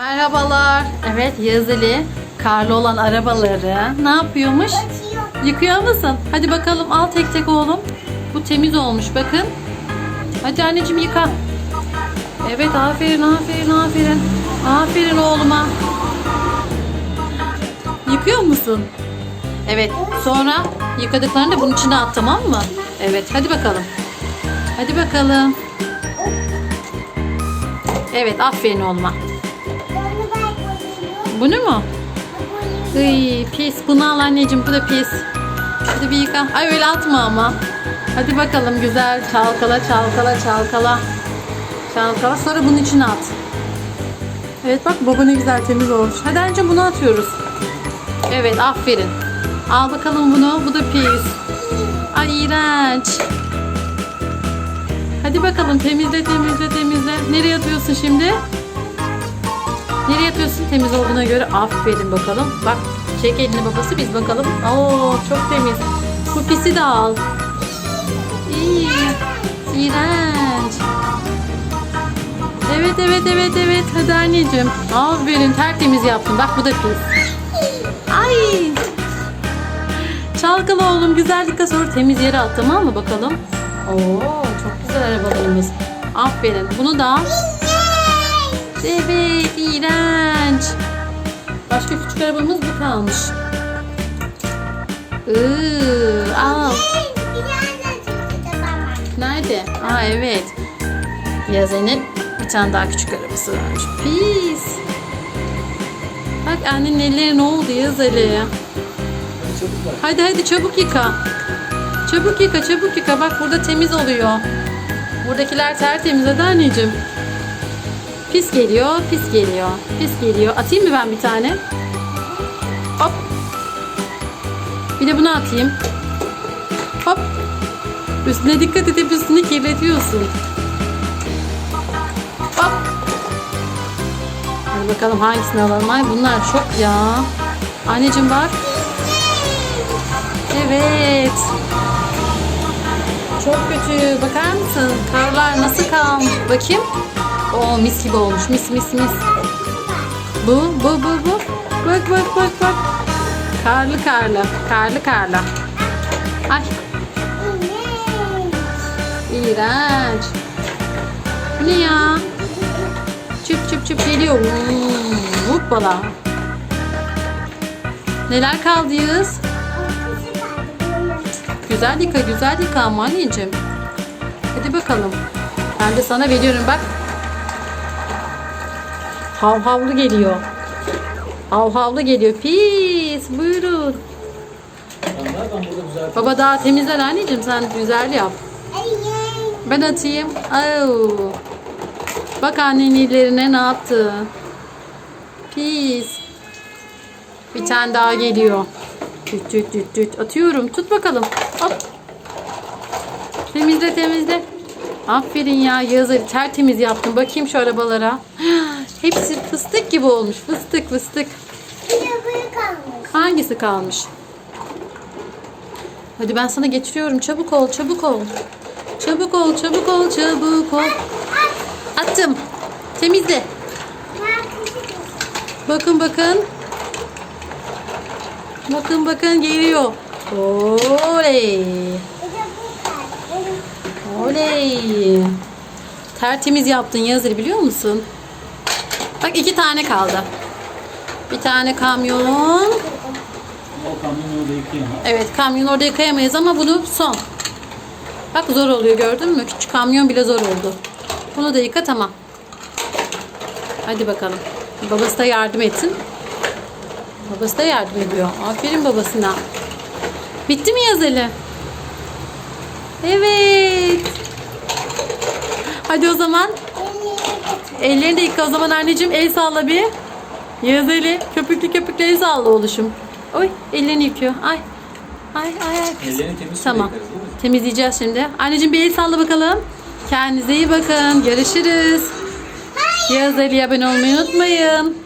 Merhabalar. Evet Yağız Ali karlı olan arabaları ne yapıyormuş? Yıkıyor musun? Hadi bakalım al tek tek oğlum. Bu temiz olmuş bakın. Hadi anneciğim yıka. Evet aferin aferin aferin. Aferin oğluma. Yıkıyor musun? Evet sonra yıkadıklarını da bunun içine at tamam mı? Evet hadi bakalım. Hadi bakalım. Evet aferin oğluma. Bunu mu? Iy, pis. Bunu al anneciğim. Bu da pis. Hadi bir yıka. Ay öyle atma ama. Hadi bakalım güzel. Çalkala çalkala çalkala. Çalkala. Sonra bunun içine at. Evet bak baba ne güzel temiz olmuş. Hadi önce bunu atıyoruz. Evet aferin. Al bakalım bunu. Bu da pis. Ay iğrenç. Hadi bakalım temizle temizle temizle. Nereye atıyorsun şimdi? Nereye atıyorsun temiz olduğuna göre? Aferin bakalım. Bak çek elini babası biz bakalım. Oo çok temiz. Bu pisi de al. İyi. İğrenç. Evet evet evet evet. Hadi anneciğim. Aferin tertemiz yaptın. Bak bu da pis. Ay. Çalkala oğlum güzellikle sonra temiz yere at tamam mı bakalım. Oo çok güzel arabalarımız. Aferin. Bunu da. Evet, iğrenç. Başka küçük arabamız bu kalmış. Iıı, al. Nerede? Aa evet. Ya Zeynep bir tane daha küçük arabası varmış. Pis. Bak annenin elleri ne oldu Yaz Ali? Hadi hadi çabuk yıka. Çabuk yıka çabuk yıka. Bak burada temiz oluyor. Buradakiler tertemiz hadi anneciğim. Pis geliyor, pis geliyor, pis geliyor. Atayım mı ben bir tane? Hop. Bir de bunu atayım. Hop. Üstüne dikkat edip üstünü kirletiyorsun. Hop. Hadi bakalım hangisini alalım. Bunlar çok ya. Anneciğim bak. Evet. Çok kötü. Bakar mısın? Karlar nasıl kalmış? Bakayım. Oo mis gibi olmuş. Mis mis mis. Bu, bu, bu, bu. Bak bak bak bak. Karlı karlı. Karlı karlı. Ay iğrenç. Bu ne ya? Çıp çıp çıp geliyor. Hmm, Hoppala. Neler kaldı? Güzel yıka güzel yıka ama anneciğim. Hadi bakalım. Ben de sana veriyorum bak. Hav havlu geliyor. Hav havlu geliyor. Pis. Buyurun. Baba daha temizler anneciğim. Sen güzel yap. Ben atayım. Au. Bak annenin ellerine ne yaptı. Pis. Bir tane daha geliyor. Düt düt düt düt. Atıyorum. Tut bakalım. Hop. Temizle temizle. Aferin ya Yağız Ali tertemiz yaptın. Bakayım şu arabalara. Hepsi fıstık gibi olmuş. Fıstık fıstık. Hangisi kalmış? Hadi ben sana getiriyorum. Çabuk ol, çabuk ol. Çabuk ol, çabuk ol, çabuk ol. Attım. Temizle. Bakın bakın. Bakın bakın geliyor. Oley. Tertemiz yaptın Yazır biliyor musun? Bak iki tane kaldı. Bir tane kamyon. O kamyonu orada yıkayamam. Evet kamyon orada yıkayamayız ama bunu son. Bak zor oluyor gördün mü? Küçük kamyon bile zor oldu. Bunu da yıka tamam. Hadi bakalım. Babası da yardım etsin. Babası da yardım ediyor. Aferin babasına. Bitti mi yazılı? Evet. Hadi o zaman ellerini de yıka o zaman anneciğim. El salla bir. Yağız eli. Köpüklü köpüklü el salla oluşum. Oy ellerini yıkıyor. Ay. Ay ay ay. Ellerini temiz Tamam. yıkarız? Temizleyeceğiz şimdi. Anneciğim bir el salla bakalım. Kendinize iyi bakın. Görüşürüz. Yağız Ali'ye abone olmayı unutmayın.